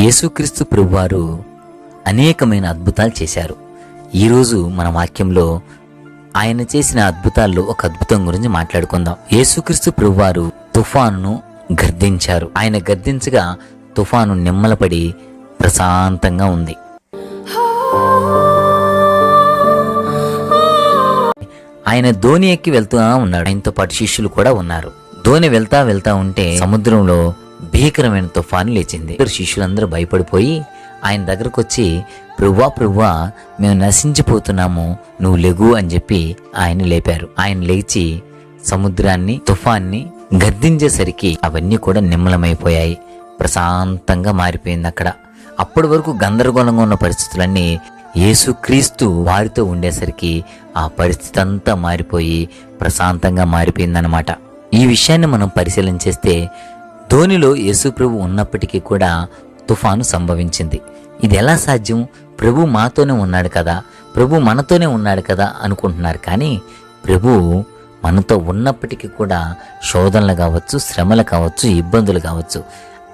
యేసుక్రీస్తు ప్రభువారు అనేకమైన అద్భుతాలు చేశారు. ఈరోజు మన వాక్యంలో ఆయన చేసిన అద్భుతాల్లో ఒక అద్భుతం గురించి మాట్లాడుకుందాం. యేసుక్రీస్తు ప్రభువారు తుఫాను గర్దించారు. ఆయన గర్దించగా తుఫాను నిమ్మలపడి ప్రశాంతంగా ఉంది. ఆయన ధోని ఎక్కి వెళ్తూ ఉన్నాడు. ఆయనతో పాటు శిష్యులు కూడా ఉన్నారు. ధోని వెళ్తా వెళ్తా ఉంటే సముద్రంలో భీకరమైన తుఫాను లేచింది. శిష్యులందరూ భయపడిపోయి ఆయన దగ్గరకు వచ్చి ప్రభువా ప్రభువా మేము నశించిపోతున్నాము నువ్వు లెగు అని చెప్పి ఆయన లేపారు. ఆయన లేచి సముద్రాన్ని తుఫాన్ని గర్దించేసరికి అవన్నీ కూడా నిమ్మలమైపోయాయి. ప్రశాంతంగా మారిపోయింది అక్కడ. అప్పటి వరకు గందరగోళంగా ఉన్న పరిస్థితులన్నీ యేసుక్రీస్తు వారితో ఉండేసరికి ఆ పరిస్థితి అంతా మారిపోయి ప్రశాంతంగా మారిపోయిందనమాట ఈ విషయాన్ని మనం పరిశీలన చేస్తే ధోనిలో యేసుప్రభు ఉన్నప్పటికీ కూడా తుఫాను సంభవించింది. ఇది ఎలా సాధ్యం? ప్రభు మాతోనే ఉన్నాడు కదా ప్రభు మనతోనే ఉన్నాడు కదా అనుకుంటున్నారు. కానీ ప్రభు మనతో ఉన్నప్పటికీ కూడా శోధనలు కావచ్చు శ్రమలు కావచ్చు ఇబ్బందులు కావచ్చు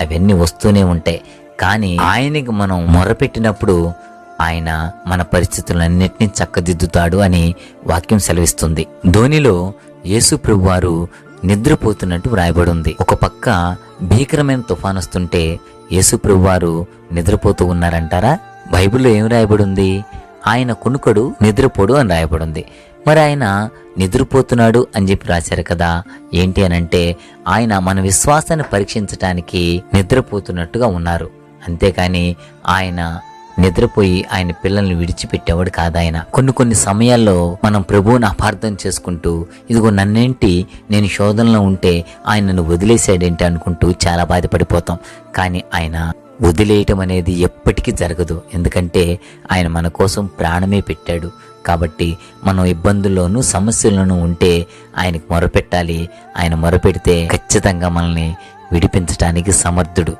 అవన్నీ వస్తూనే ఉంటాయి. కానీ ఆయనకి మనం మొరపెట్టినప్పుడు ఆయన మన పరిస్థితులన్నింటినీ చక్కదిద్దుతాడు అని వాక్యం సెలవిస్తుంది. ధోనిలో యేసు ప్రభువారు నిద్రపోతున్నట్టు వ్రాయబడి ఉంది ఒక పక్క భీకరమైన తుఫాను వస్తుంటే యేసుప్రభు వారు నిద్రపోతూ ఉన్నారంటారా? బైబిల్లో ఏం రాయబడి ఉంది ఆయన కునుకడు నిద్రపోడు అని రాయబడి ఉంది మరి ఆయన నిద్రపోతున్నాడు అని చెప్పి రాశారు కదా. ఏంటి అనంటే ఆయన మన విశ్వాసాన్ని పరీక్షించటానికి నిద్రపోతున్నట్టుగా ఉన్నారు. అంతేకాని ఆయన నిద్రపోయి ఆయన పిల్లల్ని విడిచిపెట్టేవాడు కాదాయన. కొన్ని కొన్ని సమయాల్లో మనం ప్రభువుని అపార్థం చేసుకుంటూ ఇదిగో నన్నేంటి నేను శోధనలో ఉంటే ఆయన నన్ను వదిలేశాడేంటి అనుకుంటూ చాలా బాధపడిపోతాం. కానీ ఆయన వదిలేయటం అనేది ఎప్పటికీ జరగదు. ఎందుకంటే ఆయన మన కోసం ప్రాణమే పెట్టాడు. కాబట్టి మనం ఇబ్బందుల్లోనూ సమస్యల్లోనూ ఉంటే ఆయనకు మొరపెట్టాలి. ఆయన మొరపెడితే ఖచ్చితంగా మనల్ని విడిపించడానికి సమర్థుడు.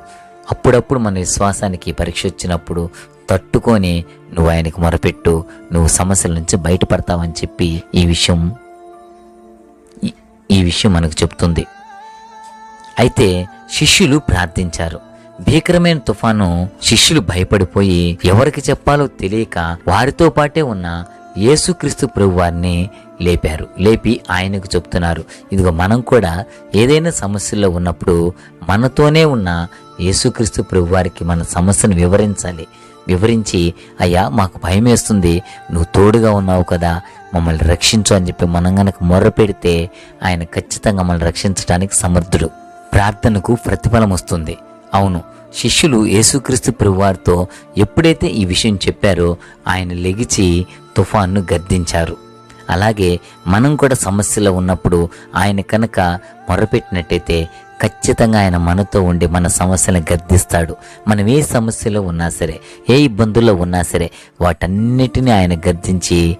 అప్పుడప్పుడు మన విశ్వాసానికి పరీక్ష వచ్చినప్పుడు తట్టుకొని నువ్వు ఆయనకు మొరపెట్టు నువ్వు సమస్యల నుంచి బయటపడతావని చెప్పి ఈ విషయం ఈ- విషయం మనకు చెప్తుంది. అయితే శిష్యులు ప్రార్థించారు. భీకరమైన తుఫాను శిష్యులు భయపడిపోయి ఎవరికి చెప్పాలో తెలియక వారితో పాటే ఉన్న యేసుక్రీస్తు ప్రభు వారిని లేపారు. లేపి ఆయనకు చెప్తున్నారు. ఇదిగో మనం కూడా ఏదైనా సమస్యల్లో ఉన్నప్పుడు మనతోనే ఉన్న యేసుక్రీస్తు ప్రభు వారికి మన సమస్యను వివరించాలి. వివరించి అయ్యా మాకు భయం వేస్తుంది నువ్వు తోడుగా ఉన్నావు కదా. మమ్మల్ని రక్షించు అని చెప్పి మనం గనక మొర్ర పెడితే ఆయన ఖచ్చితంగా మనల్ని రక్షించడానికి సమర్థుడు. ప్రార్థనకు ప్రతిఫలం వస్తుంది. అవును శిష్యులు యేసుక్రీస్తు ప్రభువారితో ఎప్పుడైతే ఈ విషయం చెప్పారో ఆయన లెగిచి తుఫాన్ను గద్దించారు. అలాగే మనం కూడా సమస్యలో ఉన్నప్పుడు ఆయన కనుక మొరపెట్టినట్టయితే ఖచ్చితంగా ఆయన మనతో ఉండి మన సమస్యలను గద్దిస్తాడు. మనం ఏ సమస్యలో ఉన్నా సరే ఏ ఇబ్బందుల్లో ఉన్నా సరే వాటన్నిటిని ఆయన గద్దించి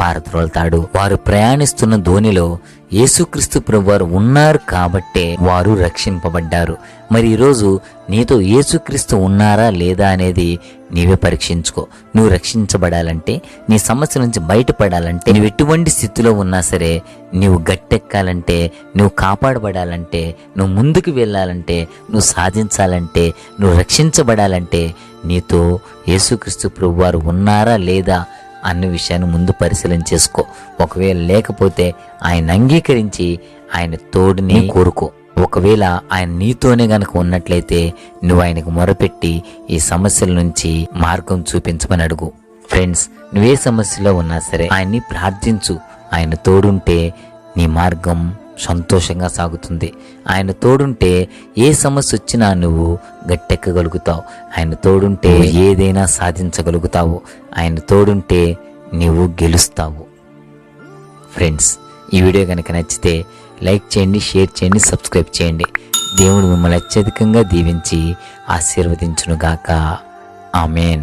పారద్రోలుతాడు. వారు ప్రయాణిస్తున్న ధోనిలో యేసుక్రీస్తు ప్రభువారు ఉన్నారు కాబట్టే వారు రక్షింపబడ్డారు. మరి ఈరోజు నీతో యేసుక్రీస్తు ఉన్నారా లేదా అనేది నీవే పరీక్షించుకో. నువ్వు రక్షించబడాలంటే నీ సమస్య నుంచి బయటపడాలంటే నువ్వు ఎటువంటి స్థితిలో ఉన్నా సరే నువ్వు గట్టెక్కాలంటే నువ్వు కాపాడబడాలంటే నువ్వు ముందుకు వెళ్ళాలంటే నువ్వు సాధించాలంటే నువ్వు రక్షించబడాలంటే నీతో యేసుక్రీస్తు ప్రభువారు ఉన్నారా లేదా అన్న విషయాన్ని ముందు పరిశీలన చేసుకో. ఒకవేళ లేకపోతే ఆయన అంగీకరించి ఆయన తోడుని కోరుకో. ఒకవేళ ఆయన నీతోనే గనక ఉన్నట్లయితే నువ్వు ఆయనకు మొరపెట్టి ఈ సమస్యల నుంచి మార్గం చూపించమని అడుగు. ఫ్రెండ్స్ నువ్వే సమస్యలో ఉన్నా సరే ఆయన్ని ప్రార్థించు. ఆయన తోడుంటే నీ మార్గం సంతోషంగా సాగుతుంది. ఆయన తోడుంటే ఏ సమస్య వచ్చినా నువ్వు గట్టెక్కగలుగుతావు. ఆయన తోడుంటే ఏదైనా సాధించగలుగుతావు. ఆయన తోడుంటే నువ్వు గెలుస్తావు. ఫ్రెండ్స్ ఈ వీడియో కనుక నచ్చితే లైక్ చేయండి షేర్ చేయండి సబ్స్క్రైబ్ చేయండి. దేవుడు మిమ్మల్ని అత్యధికంగా దీవించి ఆశీర్వదించునుగాక. ఆమెన్.